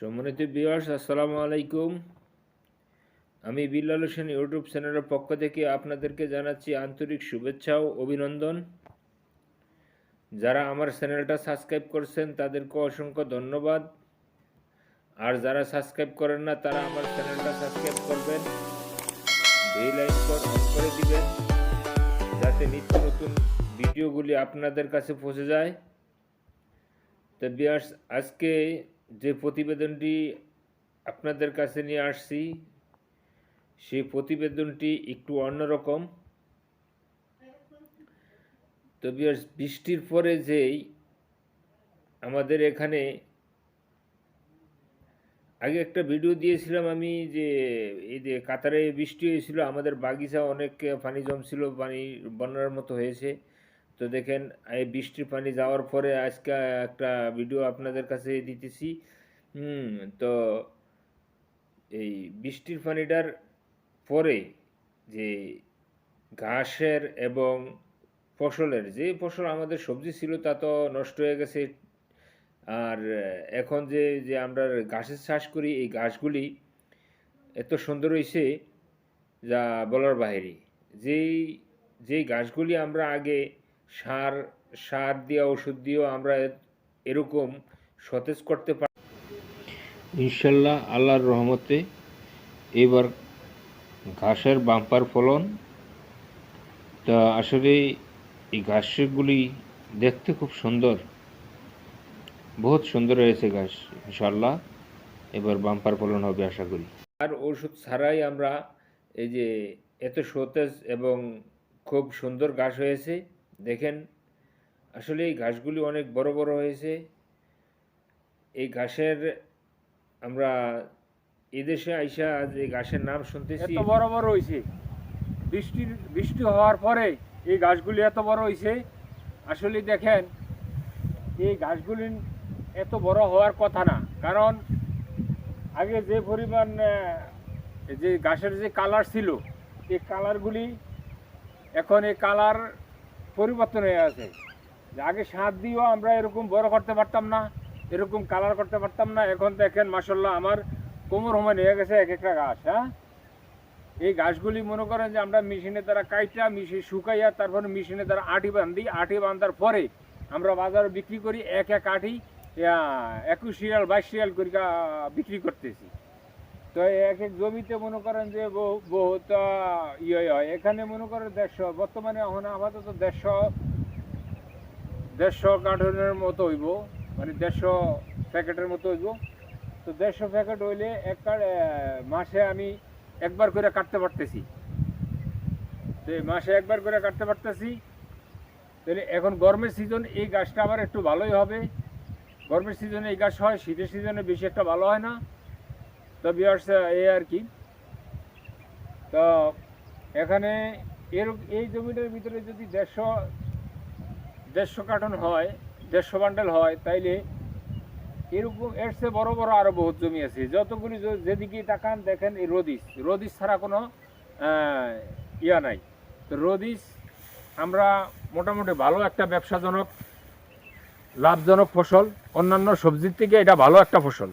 সম্মানিত বিয়ার্স আসসালামু আলাইকুম। আমি বিল্লাল হোসেন ইউটিউব চ্যানেলের পক্ষ থেকে আপনাদেরকে জানাচ্ছি আন্তরিক শুভেচ্ছা ও অভিনন্দন। যারা আমার চ্যানেলটা সাবস্ক্রাইব করছেন, তাদেরকে অসংখ্য ধন্যবাদ। আর যারা সাবস্ক্রাইব করেন না, তারা আমার চ্যানেলটা সাবস্ক্রাইব করবেন। বেল আইকন অন করে দিবেন, যাতে নিত্য নতুন ভিডিওগুলি আপনাদের কাছে পৌঁছে যায়। তো বিয়ার্স আজকে যে প্রতিবেদনটি আপনাদের কাছে নিয়ে আসছি, সেই প্রতিবেদনটি একটু অন্যরকম তো বৃষ্টির পরে যেই আমাদের এখানে আগে একটা ভিডিও দিয়েছিলাম আমি যে, এই যে কাতারে বৃষ্টি হয়েছিল, আমাদের বাগিচা অনেক পানি জমছিল, পানি বন্যার মতো হয়েছে। তো দেখেন, এই বৃষ্টির পানি যাওয়ার পরে আজকে একটা ভিডিও আপনাদের কাছে দিতেছি। তো এই বৃষ্টির পানিটার পরে যে ঘাসের এবং ফসলের যে ফসল আমাদের সবজি ছিল তা তো নষ্ট হয়ে গেছে। আর এখন যে যে আমরা ঘাসের চাষ করি, এই ঘাসগুলি এত সুন্দর হয়েছে যা বলার বাহিরে। যেই যেই ঘাসগুলি আমরা আগে সার সার দিয়ে ওষুধ দিয়েও আমরা এরকম সতেজ করতে পারি ইনশাল্লাহ আল্লাহর রহমতে এবার ঘাসের বাম্পার ফলন তা আসলে এই ঘাসগুলি দেখতে খুব সুন্দর। বহুত সুন্দর হয়েছে ঘাস ইনশাল্লাহ এবার বাম্পার ফলন হবে আশা করি। আর ওষুধ ছাড়াই আমরা এই যে এত সতেজ এবং খুব সুন্দর ঘাস হয়েছে। দেখেন, আসলে এই ঘাসগুলি অনেক বড় বড় হয়েছে। এই ঘাসের আমরা এদেশে আইসা আজ এই ঘাসের নাম শুনতেছি। এত বড় বড় হয়েছে বৃষ্টির বৃষ্টি হওয়ার পরে এই গাছগুলি এত বড় হয়েছে আসলে দেখেন, এই গাছগুলি এত বড় হওয়ার কথা না। কারণ আগে যে পরিমাণ যে গাছের যে কালার ছিল, এই কালারগুলি এখন এই কালার পরিবর্তন হয়ে আছে। আগে সার দিয়েও আমরা এরকম বড় করতে পারতাম না, এরকম কালার করতে পারতাম না। এখন দেখেন মাসাল্লাহ আমার কোমর সমান হয়ে গেছে এক একটা গাছ হ্যাঁ? এই গাছগুলি মনে করেন যে আমরা মেশিনে তারা কাইটা মিশিয়ে শুকাইয়া তারপরে মেশিনে তারা আটি বান্ধি আটি বান্ধার পরে আমরা বাজারে বিক্রি করি, এক এক আটি একুশ সিরিয়াল বাইশ সিরিয়াল করে বিক্রি করতেছি। তো এক এক জমিতে মনে করেন যে বহু- বহুত ইয়ে হয়। এখানে মনে করেন দেড়শো, বর্তমানে এখন আপাতত দেড়শো দেড়শো কার্টনের মতো হইব। মানে দেড়শো প্যাকেটের মতো হইব। তো দেড়শো প্যাকেট হইলে এক মাসে আমি একবার করে কাটতে পারতেছি। তো মাসে একবার করে কাটতে পারতেছি। তাহলে এখন গরমের সিজন, এই গাছটা আবার একটু ভালোই হবে। গরমের সিজনে এই গাছ হয়, শীতের সিজনে বেশি একটা ভালো হয় না। তো বিয়ার্স এই আর কি। তো এখানে এর এই জমিটার ভিতরে যদি দেড়শো দেড়শো কার্টন হয়, দেড়শো বান্ডেল হয়, তাইলে এরকম এর চেয়ে বড় বড় আরও বহুত জমি আছে। যতগুলি যেদিকে তাকান দেখেন এই রদিস রদিস ছাড়া কোনো ইয়া নাই। তো রদিস আমরা মোটামুটি ভালো একটা ব্যবসাজনক, লাভজনক ফসল, অন্যান্য সবজির থেকে এটা ভালো একটা ফসল।